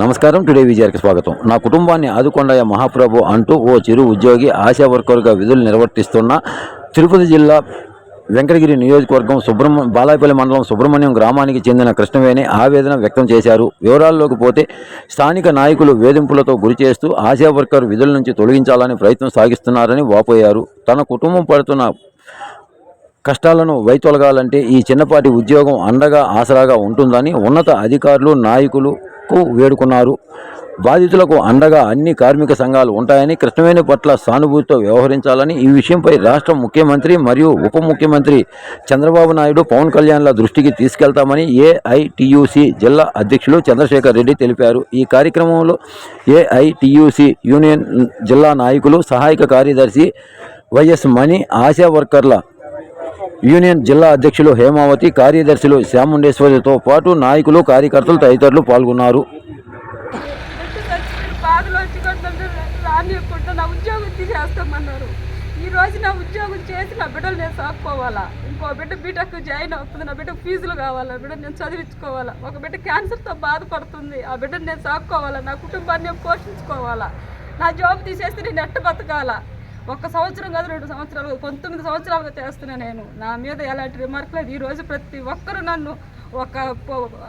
నమస్కారం. టుడే విజయానికి స్వాగతం. నా కుటుంబాన్ని ఆదుకొండయ్య మహాప్రభు అంటూ ఓ చిరు ఉద్యోగి ఆశా వర్కర్గా విధులు నిర్వర్తిస్తున్న తిరుపతి జిల్లా వెంకటగిరి నియోజకవర్గం సుబ్రహ్మ బాలాయపల్లి మండలం సుబ్రహ్మణ్యం గ్రామానికి చెందిన కృష్ణవేణి ఆవేదన వ్యక్తం చేశారు. వివరాల్లోకి పోతే స్థానిక నాయకులు వేధింపులతో గురి చేస్తూ ఆశా వర్కర్ విధుల నుంచి తొలగించాలని ప్రయత్నం సాగిస్తున్నారని వాపోయారు. తన కుటుంబం పడుతున్న కష్టాలను వైతొలగాలంటే ఈ చిన్నపాటి ఉద్యోగం అండగా ఆసరాగా ఉంటుందని ఉన్నత అధికారులు నాయకులు హక్కు వేడుకున్నారు. బాధితులకు అండగా అన్ని కార్మిక సంఘాలు ఉంటాయని కృష్ణవేణి పట్ల సానుభూతితో వ్యవహరించాలని ఈ విషయంపై రాష్ట్ర ముఖ్యమంత్రి మరియు ఉప ముఖ్యమంత్రి చంద్రబాబు నాయుడు పవన్ కళ్యాణ్ల దృష్టికి తీసుకెళ్తామని ఏఐటియుసి జిల్లా అధ్యక్షులు చంద్రశేఖర్ రెడ్డి తెలిపారు. ఈ కార్యక్రమంలో ఏఐటియుసి యూనియన్ జిల్లా నాయకులు సహాయక కార్యదర్శి వైఎస్ మణి ఆశా వర్కర్ల యూనియన్ జిల్లా అధ్యక్షులు హేమావతి కార్యదర్శులు శ్యాముండేశ్వరితో పాటు నాయకులు కార్యకర్తలు తదితరులు పాల్గొన్నారు. నా ఉద్యోగం తీసేస్తామన్నారు ఈ రోజు నా ఉద్యోగం చేసి నా బిడ్డలు నేను సాక్కోవాలా ఇంకో బిడ్డ బీటెక్ జాయిన్ అవుతుంది నా బిడ్డకు ఫీజులు కావాలా బిడ్డ నేను చదివించుకోవాలా ఒక బిడ్డ క్యాన్సర్తో బాధపడుతుంది ఆ బిడ్డను నేను సాక్కోవాలా నా కుటుంబాన్ని పోషించుకోవాలా నా జాబ్ తీసేస్తే నేను ఎట్ట బతకాలా? ఒక సంవత్సరం కాదు రెండు సంవత్సరాలు పంతొమ్మిది సంవత్సరాలుగా చేస్తున్నా నేను. నా మీద ఎలాంటి రిమార్క్ లేదు. ఈరోజు ప్రతి ఒక్కరు నన్ను ఒక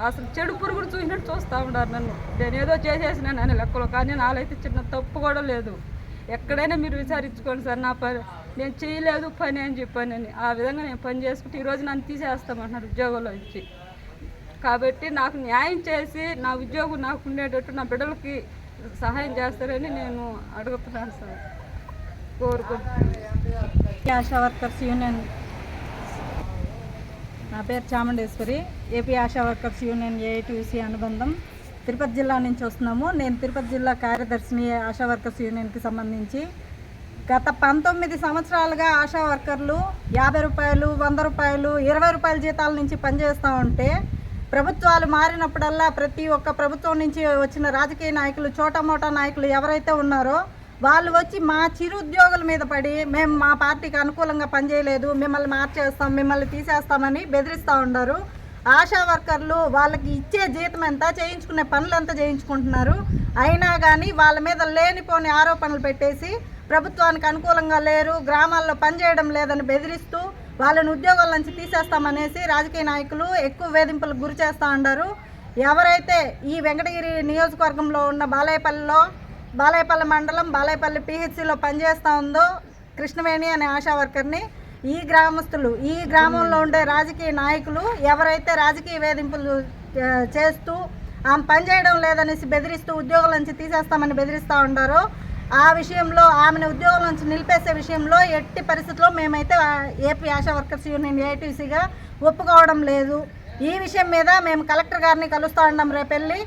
అసలు చెడు పురుగులు చూసినట్టు చూస్తూ ఉన్నారు నన్ను. నేను ఏదో చేసేసినాను అని లెక్కలో కానీ నాలైతే అయితే చిన్న తప్పు కూడా లేదు. ఎక్కడైనా మీరు విచారించుకోండి సార్ నా పని నేను చేయలేదు పని అని చెప్పాను అని. ఆ విధంగా నేను పని చేసుకుంటే ఈరోజు నన్ను తీసేస్తామంటున్నారు ఉద్యోగంలో ఇచ్చి కాబట్టి నాకు న్యాయం చేసి నా ఉద్యోగం నాకు ఉండేటట్టు నా బిడ్డలకి సహాయం చేస్తారని నేను అడుగుతున్నాను సార్. కోరుకుంటున్నాను ఆశా వర్కర్స్ యూనియన్. నా పేరు Chamundeswari. AP Asha workers union AITUC అనుబంధం. తిరుపతి జిల్లా నుంచి వస్తున్నాము. నేను తిరుపతి జిల్లా కార్యదర్శిని ఆశా వర్కర్స్ యూనియన్కి సంబంధించి. గత పంతొమ్మిది సంవత్సరాలుగా ఆశా వర్కర్లు యాభై రూపాయలు వంద రూపాయలు ఇరవై రూపాయల జీతాల నుంచి పనిచేస్తూ ఉంటే ప్రభుత్వాలు మారినప్పుడల్లా ప్రతి ఒక్క ప్రభుత్వం నుంచి వచ్చిన రాజకీయ నాయకులు చోటమోటా నాయకులు ఎవరైతే ఉన్నారో వాళ్ళు వచ్చి మా చిరు ఉద్యోగుల మీద పడి మేము మా పార్టీకి అనుకూలంగా పనిచేయలేదు మిమ్మల్ని మార్చేస్తాం మిమ్మల్ని తీసేస్తామని బెదిరిస్తూ ఉన్నారు ఆశా వర్కర్లు వాళ్ళకి ఇచ్చే జీతం ఎంత చేయించుకునే పనులు ఎంత చేయించుకుంటున్నారు? అయినా కానీ వాళ్ళ మీద లేనిపోని ఆరోపణలు పెట్టేసి ప్రభుత్వానికి అనుకూలంగా లేరు గ్రామాల్లో పనిచేయడం లేదని బెదిరిస్తూ వాళ్ళని ఉద్యోగాల నుంచి తీసేస్తామనేసి రాజకీయ నాయకులు ఎక్కువ వేధింపులకు గురి చేస్తూ ఉన్నారు ఎవరైతే ఈ వెంకటగిరి నియోజకవర్గంలో ఉన్న బాలాయపల్లిలో బాలాయపల్లి మండలం బాలాయపల్లి పిహెచ్సిలో పనిచేస్తూ ఉందో కృష్ణవేణి అనే ఆశా వర్కర్ని ఈ గ్రామస్తులు ఈ గ్రామంలో ఉండే రాజకీయ నాయకులు ఎవరైతే రాజకీయ వేధింపులు చేస్తూ ఆమె పనిచేయడం లేదనేసి బెదిరిస్తూ ఉద్యోగుల నుంచి తీసేస్తామని బెదిరిస్తూ ఉండారో ఆ విషయంలో ఆమెను ఉద్యోగం నుంచి నిలిపేసే విషయంలో ఎట్టి పరిస్థితుల్లో మేమైతే ఏపీ ఆశా వర్కర్స్ యూనియన్ ఏటీసీగా ఒప్పుకోవడం లేదు. ఈ విషయం మీద మేము కలెక్టర్ గారిని కలుస్తూ ఉన్నాం రేపెళ్ళి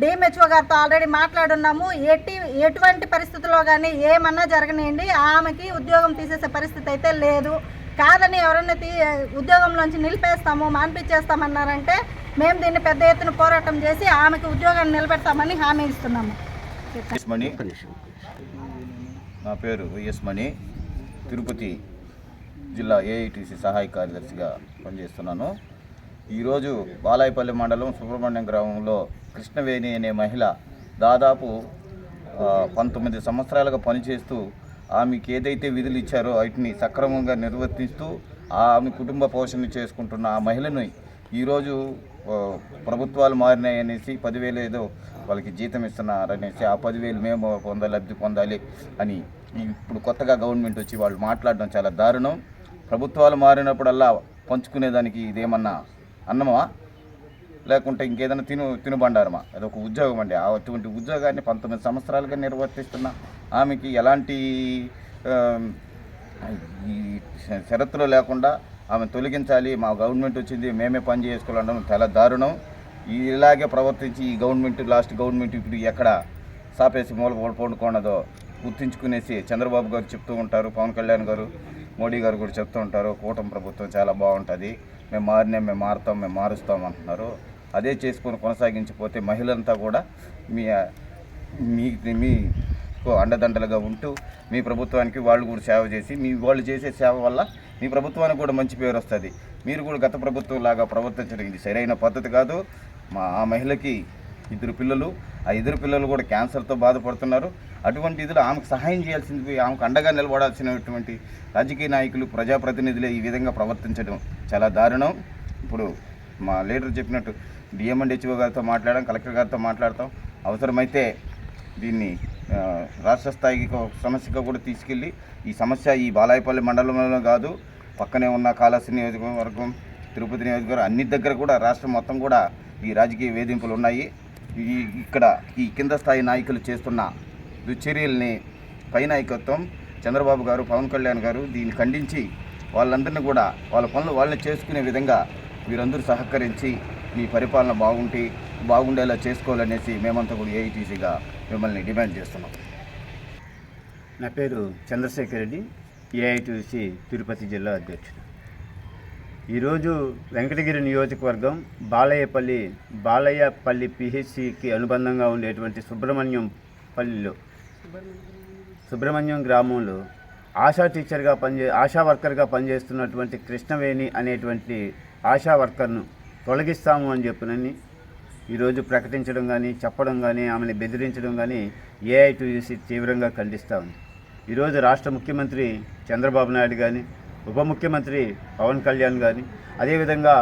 డిఎంహెచ్ఓ గారితో ఆల్రెడీ మాట్లాడున్నాము. ఎట్టి ఎటువంటి పరిస్థితుల్లో కానీ ఏమన్నా జరగనియండి. ఆమెకి ఉద్యోగం తీసేసే పరిస్థితి అయితే లేదు. కాదని ఎవరైనా తీ ఉద్యోగంలోంచి నిలిపేస్తాము మాన్పించేస్తామన్నారంటే మేము దీన్ని పెద్ద ఎత్తున పోరాటం చేసి ఆమెకి ఉద్యోగాన్ని నిలబెడతామని హామీ ఇస్తున్నాము. నా పేరు వైఎస్ మణి. తిరుపతి జిల్లా ఏఐటిసి సహాయ కార్యదర్శిగా పనిచేస్తున్నాను. ఈరోజు బాలాయపల్లి మండలం సుబ్రహ్మణ్యం గ్రామంలో కృష్ణవేణి అనే మహిళ దాదాపు పంతొమ్మిది సంవత్సరాలుగా పనిచేస్తూ ఆమెకి ఏదైతే విధులు ఇచ్చారో వాటిని సక్రమంగా నిర్వర్తిస్తూ ఆమె కుటుంబ పోషణ చేసుకుంటున్న ఆ మహిళను ఈరోజు ప్రభుత్వాలు మారినాయనేసి పదివేలు ఏదో వాళ్ళకి జీతం ఇస్తున్నారనేసి ఆ పదివేలు మేము పొందాలి లబ్ధి పొందాలి అని ఇప్పుడు కొత్తగా గవర్నమెంట్ వచ్చి వాళ్ళు మాట్లాడడం చాలా దారుణం. ప్రభుత్వాలు మారినప్పుడల్లా పంచుకునేదానికి ఇదేమన్నా అన్నమా? లేకుంటే ఇంకేదైనా తిను తినుబండారమా? అదొక ఉద్యోగం అండి. ఆ అటువంటి ఉద్యోగాన్ని పంతొమ్మిది సంవత్సరాలుగా నిర్వర్తిస్తున్న ఆమెకి ఎలాంటి ఈ షరతులు లేకుండా ఆమె తొలగించాలి. మా గవర్నమెంట్ వచ్చింది మేమే పని చేసుకోవాలనడం చాలా దారుణం. ఇలాగే ప్రవర్తించి ఈ గవర్నమెంట్ లాస్ట్ గవర్నమెంట్ ఇప్పుడు ఎక్కడ సాపేసి మూల పండుకోనదో గుర్తించుకునేసి చంద్రబాబు గారు చెప్తూ ఉంటారు పవన్ కళ్యాణ్ గారు మోడీ గారు కూడా చెప్తూ ఉంటారు కూటమి ప్రభుత్వం చాలా బాగుంటుంది. మేము మారినే మేము మారుతాం మేము మారుస్తాం అంటున్నారు. అదే చేసుకొని కొనసాగించిపోతే మహిళలంతా కూడా మీ మీ మీకు అండదండలుగా ఉంటూ మీ ప్రభుత్వానికి వాళ్ళు కూడా సేవ చేసి మీ వాళ్ళు చేసే సేవ వల్ల మీ ప్రభుత్వానికి కూడా మంచి పేరు వస్తుంది. మీరు కూడా గత ప్రభుత్వం లాగా ప్రవర్తించడం ఇది సరైన పద్ధతి కాదు. మా ఆ మహిళకి ఇద్దరు పిల్లలు ఆ ఇద్దరు పిల్లలు కూడా క్యాన్సర్తో బాధపడుతున్నారు. అటువంటి ఇదిలో ఆమెకు సహాయం చేయాల్సింది ఆమెకు అండగా నిలబడాల్సినటువంటి రాజకీయ నాయకులు ప్రజాప్రతినిధులే ఈ విధంగా ప్రవర్తించడం చాలా దారుణం. ఇప్పుడు మా లీడర్ చెప్పినట్టు డిఎంఎండ్ హెచ్ఓ గారితో మాట్లాడడం కలెక్టర్ గారితో మాట్లాడతాం. అవసరమైతే దీన్ని రాష్ట్ర స్థాయికి సమస్యగా కూడా తీసుకెళ్ళి ఈ సమస్య ఈ బాలాయపల్లి మండలంలో కాదు పక్కనే ఉన్న కాళాసి నియోజకవర్గం తిరుపతి నియోజకవర్గం అన్ని దగ్గర కూడా రాష్ట్రం మొత్తం కూడా ఈ రాజకీయ వేధింపులు ఉన్నాయి. ఈ ఇక్కడ ఈ కింద స్థాయి నాయకులు చేస్తున్న దుశ్చర్యల్ని పై నాయకత్వం చంద్రబాబు గారు పవన్ కళ్యాణ్ గారు దీన్ని ఖండించి వాళ్ళందరినీ కూడా వాళ్ళ పనులు వాళ్ళని చేసుకునే విధంగా మీరందరూ సహకరించి మీ పరిపాలన బాగుంటే బాగుండేలా చేసుకోవాలనేసి మేమంతా కూడా ఏఐటీసీగా మిమ్మల్ని డిమాండ్ చేస్తున్నాం. నా పేరు చంద్రశేఖర్ రెడ్డి ఏఐటీసీ తిరుపతి జిల్లా అధ్యక్షుడు. ఈరోజు వెంకటగిరి నియోజకవర్గం బాలయ్యపల్లి బాలయ్యపల్లి పిహెచ్సికి అనుబంధంగా ఉండేటువంటి సుబ్రహ్మణ్యం పల్లిలో సుబ్రహ్మణ్యం గ్రామంలో ఆశా టీచర్గా పనిచే ఆశా వర్కర్గా పనిచేస్తున్నటువంటి కృష్ణవేణి అనేటువంటి ఆశా వర్కర్ను తొలగిస్తాము అని చెప్పినని ఈరోజు ప్రకటించడం కానీ చెప్పడం కానీ ఆమెను బెదిరించడం కానీ ఏఐటీయూసీ తీవ్రంగా ఖండిస్తూ ఉంది. ఈరోజు రాష్ట్ర ముఖ్యమంత్రి చంద్రబాబు నాయుడు కానీ ఉప ముఖ్యమంత్రి పవన్ కళ్యాణ్ కానీ అదేవిధంగా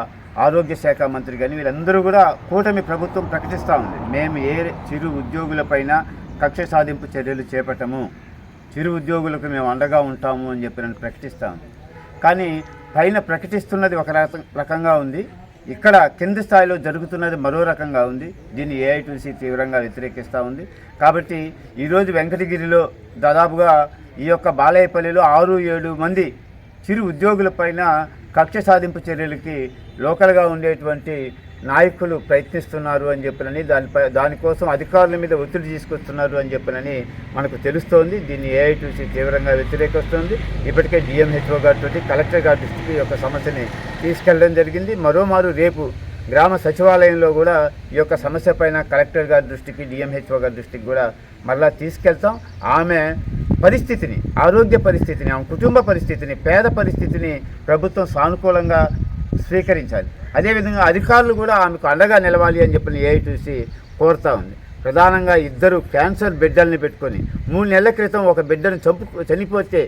ఆరోగ్య శాఖ మంత్రి కానీ వీళ్ళందరూ కూడా కూటమి ప్రభుత్వం ప్రకటిస్తూ ఉంది. మేము ఏ చిరు ఉద్యోగులపైన కక్ష సాధింపు చర్యలు చేపట్టము. చిరు ఉద్యోగులకు మేము అండగా ఉంటాము అని చెప్పి నన్ను ప్రకటిస్తాను కానీ పైన ప్రకటిస్తున్నది ఒక రకం- రకంగా ఉంది. ఇక్కడ కింది స్థాయిలో జరుగుతున్నది మరో రకంగా ఉంది. దీన్ని ఏఐటీసీ తీవ్రంగా వ్యతిరేకిస్తూ ఉంది. కాబట్టి ఈరోజు వెంకటగిరిలో దాదాపుగా ఈ యొక్క బాలయ్యపల్లిలో ఆరు ఏడు మంది చిరు ఉద్యోగులపైన కక్ష సాధింపు చర్యలకి లోకల్గా ఉండేటువంటి నాయకులు ప్రయత్నిస్తున్నారు అని చెప్పినని దానిపై దానికోసం అధికారుల మీద ఒత్తిడి తీసుకొస్తున్నారు అని చెప్పినని మనకు తెలుస్తోంది. దీన్ని ఏఐటీసీ తీవ్రంగా వ్యతిరేకిస్తోంది. ఇప్పటికే డిఎంహెచ్ఓ గారితో కలెక్టర్ గారి దృష్టికి ఈ యొక్క సమస్యని తీసుకెళ్ళడం జరిగింది. మరోమారు రేపు గ్రామ సచివాలయంలో కూడా ఈ యొక్క సమస్య పైన కలెక్టర్ గారి దృష్టికి డిఎంహెచ్ఓ గారి దృష్టికి కూడా మరలా తీసుకెళ్తాం. ఆమె పరిస్థితిని ఆరోగ్య పరిస్థితిని ఆమె కుటుంబ పరిస్థితిని పేద పరిస్థితిని ప్రభుత్వం సానుకూలంగా స్వీకరించాలి. అదేవిధంగా అధికారులు కూడా ఆమెకు అండగా నిలవాలి అని చెప్పిన ఏఐటీసీ కోరుతా ఉంది. ప్రధానంగా ఇద్దరు క్యాన్సర్ బిడ్డల్ని పెట్టుకొని మూడు నెలల క్రితం ఒక బిడ్డను చంపు చనిపోతే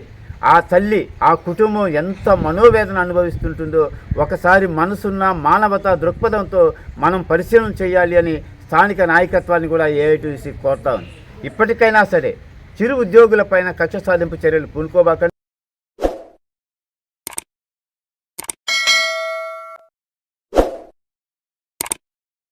ఆ తల్లి ఆ కుటుంబం ఎంత మనోవేదన అనుభవిస్తుంటుందో ఒకసారి మనసున్న మానవత దృక్పథంతో మనం పరిశీలన చేయాలి అని స్థానిక నాయకత్వాన్ని కూడా ఏఐటీసీ కోరుతా ఉంది. ఇప్పటికైనా సరే చిరు ఉద్యోగులపైన కక్ష సాధింపు చర్యలు పూనుకోబాకండి.